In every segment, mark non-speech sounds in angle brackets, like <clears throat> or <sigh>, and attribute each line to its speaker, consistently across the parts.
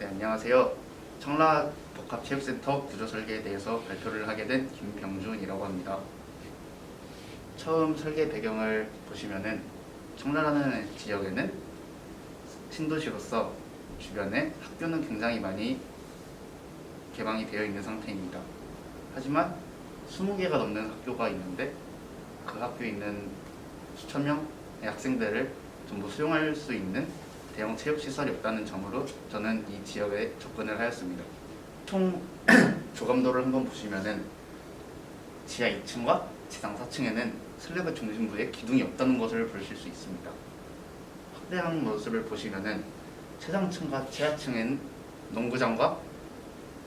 Speaker 1: 네, 안녕하세요. 청라 복합체육센터 구조 설계에 대해서 발표를 하게 된 김병준이라고 합니다. 처음 설계 배경을 보시면은 청라라는 지역에는 신도시로서 주변에 학교는 굉장히 많이 개방이 되어 있는 상태입니다. 하지만 20개가 넘는 학교가 있는데 그 학교에 있는 수천 명의 학생들을 전부 수용할 수 있는 대형 체육 시설이 없다는 점으로 저는 이 지역에 접근을 하였습니다. 총 <clears throat> 조감도를 한번 보시면은 지하 2층과 지상 4층에는 슬래브 중심부에 기둥이 없다는 것을 보실 수 있습니다. 확대한 모습을 보시면은 최상층과 지하층엔 농구장과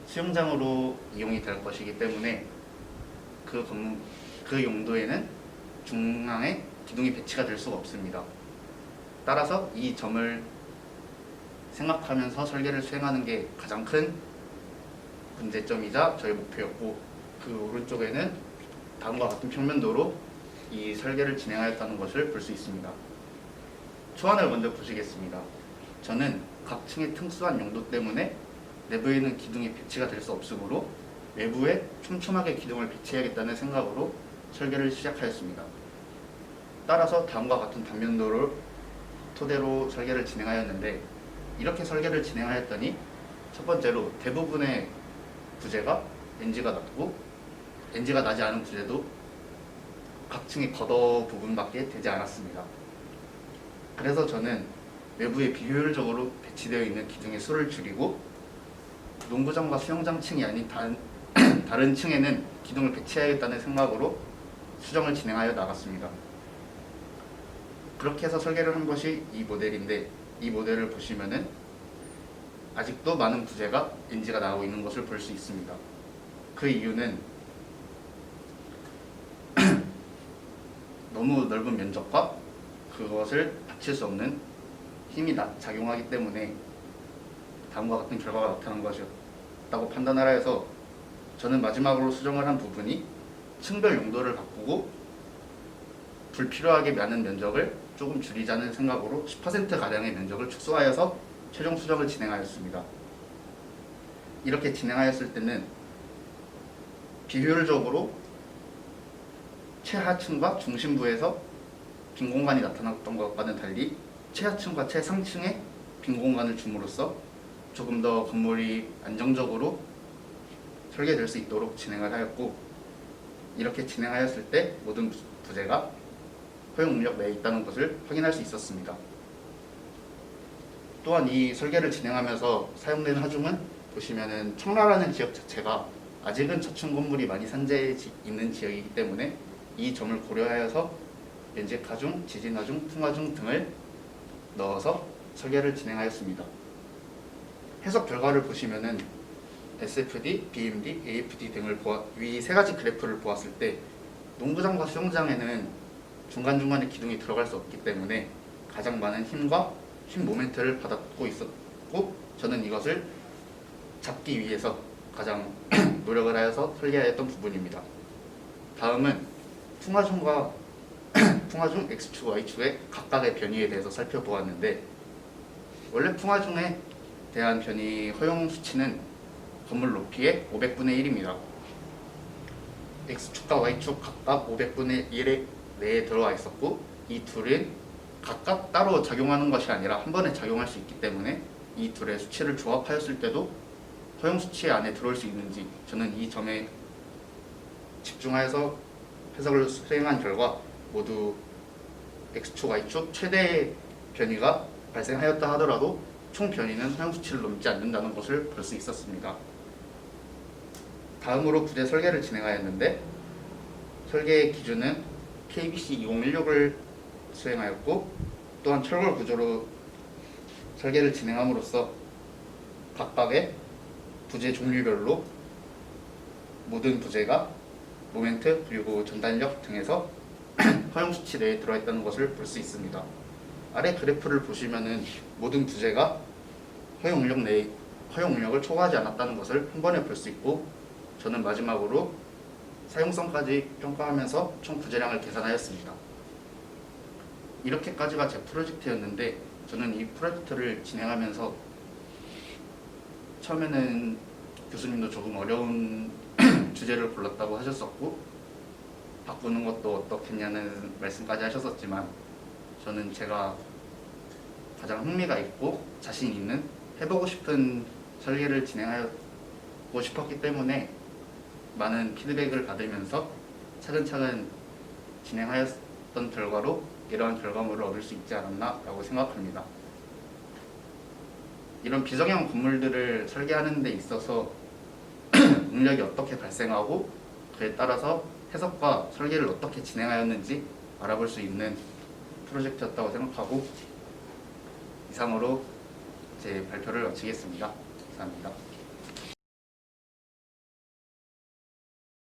Speaker 1: 수영장으로 이용이 될 것이기 때문에 그 건물 그 용도에는 중앙에 기둥이 배치가 될 수가 없습니다. 따라서 이 점을 생각하면서 설계를 수행하는 게 가장 큰 문제점이자 저희 목표였고 그 오른쪽에는 다음과 같은 평면도로 이 설계를 진행하였다는 것을 볼 수 있습니다. 초안을 먼저 보시겠습니다. 저는 각 층의 특수한 용도 때문에 내부에는 기둥이 배치가 될 수 없으므로 외부에 촘촘하게 기둥을 배치해야겠다는 생각으로 설계를 시작하였습니다. 따라서 다음과 같은 단면도를 토대로 설계를 진행하였는데 이렇게 설계를 진행하였더니 첫 번째로 대부분의 부재가 NG가 낮고 NG가 나지 않은 부재도 각 층의 걷어 부분밖에 되지 않았습니다. 그래서 저는 외부에 비효율적으로 배치되어 있는 기둥의 수를 줄이고 농구장과 수영장 층이 아닌 다른, <clears throat> 다른 층에는 기둥을 배치해야겠다는 생각으로 수정을 진행하여 나갔습니다. 그렇게 해서 설계를 한 것이 이 모델인데 이 모델을 보시면은 아직도 많은 부재가 NG가 나오고 있는 것을 볼 수 있습니다. 그 이유는 <clears throat> 너무 넓은 면적과 그것을 받칠 수 없는 힘이 나- 작용하기 때문에 다음과 같은 결과가 나타난 것이었다고 판단하라 해서 저는 마지막으로 수정을 한 부분이 층별 용도를 바꾸고 불필요하게 많은 면적을 조금 줄이자는 생각으로 10% 가량의 면적을 축소하여서 최종 수정을 진행하였습니다. 이렇게 진행하였을 때는 비효율적으로 최하층과 중심부에서 빈 공간이 나타났던 것과는 달리 최하층과 최상층에 빈 공간을 줌으로써 조금 더 건물이 안정적으로 설계될 수 있도록 진행을 하였고 이렇게 진행하였을 때 모든 부- 부재가 허용 능력 내에 있다는 것을 확인할 수 있었습니다. 또한 이 설계를 진행하면서 사용된 하중은 보시면은 청라라는 지역 자체가 아직은 저층 건물이 많이 산재해 지- 있는 지역이기 때문에 이 점을 고려하여서 면적 하중, 지진 하중, 풍 하중 등을 넣어서 설계를 진행하였습니다. 해석 결과를 보시면은 SFD, BMD, AFD 등을 보아, 위 세 가지 그래프를 보았을 때 농구장과 수영장에는 중간중간에 기둥이 들어갈 수 없기 때문에 가장 많은 힘과 힘 모멘트를 받았고 있었고 저는 이것을 잡기 위해서 가장 <clears throat> 노력을 하여서 설계하였던 부분입니다. 다음은 풍화중과 <clears throat> 풍화중 X축, Y축의 각각의 변이에 대해서 살펴보았는데 원래 풍화중에 대한 변이 허용 수치는 건물 높이의 500분의 1입니다. X축과 Y축 각각 500분의 1에 내에 들어와 있었고 이 둘은 각각 따로 작용하는 것이 아니라 한 번에 작용할 수 있기 때문에 이 둘의 수치를 조합하였을 때도 허용 수치 안에 들어올 수 있는지 저는 이 점에 집중하여서 해석을 수행한 결과 모두 X축, Y축 최대 변이가 발생하였다 하더라도 총 변이는 허용 수치를 넘지 않는다는 것을 볼 수 있었습니다. 다음으로 부재 설계를 진행하였는데 설계의 기준은 KBC 2016을 수행하였고 또한 철골 구조로 설계를 진행함으로써 각각의 부재 종류별로 모든 부재가 모멘트 그리고 전달력 등에서 <clears throat> 허용 수치 내에 들어있다는 것을 볼 수 있습니다. 아래 그래프를 보시면은 모든 부재가 허용 능력 내 허용 능력을 초과하지 않았다는 것을 한 번에 볼 수 있고 저는 마지막으로 사용성까지 평가하면서 총 부재량을 계산하였습니다. 이렇게까지가 제 프로젝트였는데 저는 이 프로젝트를 진행하면서 처음에는 교수님도 조금 어려운 <clears throat> 주제를 골랐다고 하셨었고 바꾸는 것도 어떻겠냐는 말씀까지 하셨었지만 저는 제가 가장 흥미가 있고 자신 있는 해보고 싶은 설계를 진행하고 싶었기 때문에 많은 피드백을 받으면서 차근차근 진행하였던 결과로 이러한 결과물을 얻을 수 있지 않았나라고 생각합니다. 이런 비정형 건물들을 설계하는 데 있어서 <clears throat> 응력이 어떻게 발생하고 그에 따라서 해석과 설계를 어떻게 진행하였는지 알아볼 수 있는 프로젝트였다고 생각하고 이상으로 제 발표를 마치겠습니다. 감사합니다.